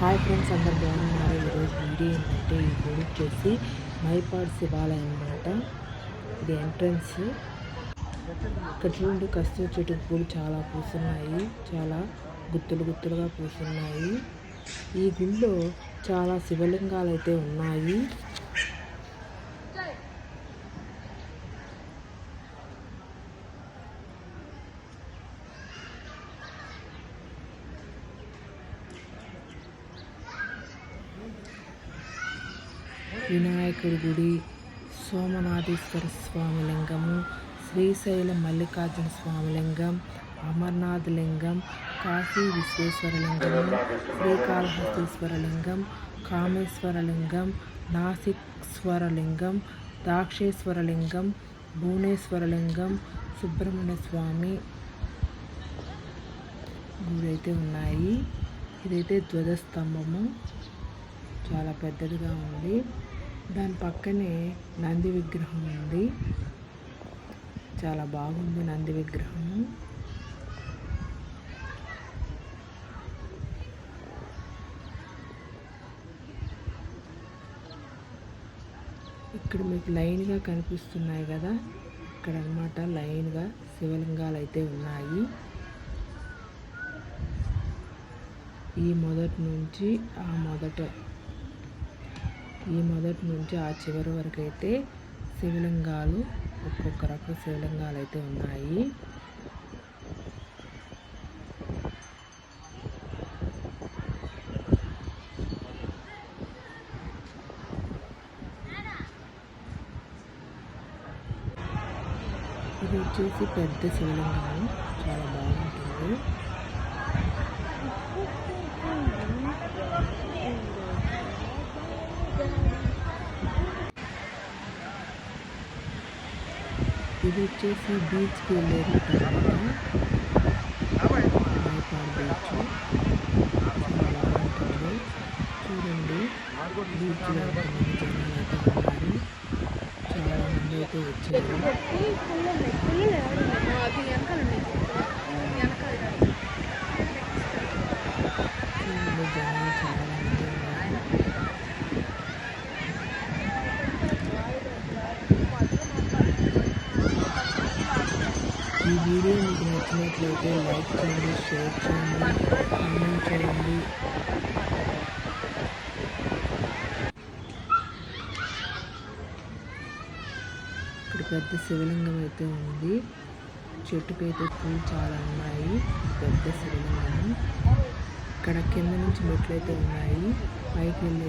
Hi friends అందరు బాగున్నారు? ఈరోజు వీడియో ఏంటంటే ఈ గుడి వచ్చేసి మైపాడ్ శివాలయం అనమాట ఇది ఎంట్రన్స్. ఇక్కడ చూడండి కస్తూరి చెట్టు పూలు చాలా పూస్తున్నాయి చాలా గుత్తులు గుత్తులుగా పూస్తున్నాయి ఈ గుడిలో చాలా శివలింగాలు అయితే ఉన్నాయి. వినాయకుడి గుడి సోమనాథేశ్వర స్వామి లింగము శ్రీశైల మల్లికార్జున స్వామి లింగం అమర్నాథ్ లింగం కాశీ విశ్వేశ్వర లింగము శ్రీకాళహస్తీశ్వర లింగం కామేశ్వర లింగం నాసిక్ స్వరలింగం దాక్షేశ్వర లింగం భువనేశ్వర లింగం సుబ్రహ్మణ్య స్వామి గుడి అయితే ఉన్నాయి. ఇదైతే ధ్వజస్తంభము. చాలా పెద్దదిగా ఉంది. దాని పక్కనే నంది విగ్రహం ఉంది. చాలా బాగుంది నంది విగ్రహం. ఇక్కడ మీకు లైన్గా కనిపిస్తున్నాయి కదా. ఇక్కడ అనమాట లైన్గా శివలింగాలు అయితే ఉన్నాయి. ఈ మొదటి నుంచి ఆ మొదట ఈ మొదటి నుంచి ఆ చివరి వరకు అయితే శివలింగాలు ఒక్కొక్క రకం శివలింగాలు అయితే ఉన్నాయి. ఇది వచ్చేసి పెద్ద శివలింగం. చాలా బాగుంటుంది. ఇది వచ్చేసి బీచ్కి వెళ్ళేది తర్వాత అనమాట బీచ్ చాలా బాగుంటుంది చూడండి బీచ్లో ఎంతమంది జనాలు అయితే ఉన్నారు. చాలా మంది అయితే వచ్చారు చూడండి జనాలు చాలా మంది ఉన్నారు ఈ వీడియో మీకు నచ్చినట్లయితే లైక్ చేయండి షేర్ చేయండి కామెంట్ చేయండి. ఇక్కడ పెద్ద శివలింగం అయితే ఉంది. చెట్టుకైతే పూలు చాలా ఉన్నాయి. పెద్ద శివలింగం. ఇక్కడ కింద నుంచి మెట్లు అయితే ఉన్నాయి. పైకి వెళ్ళి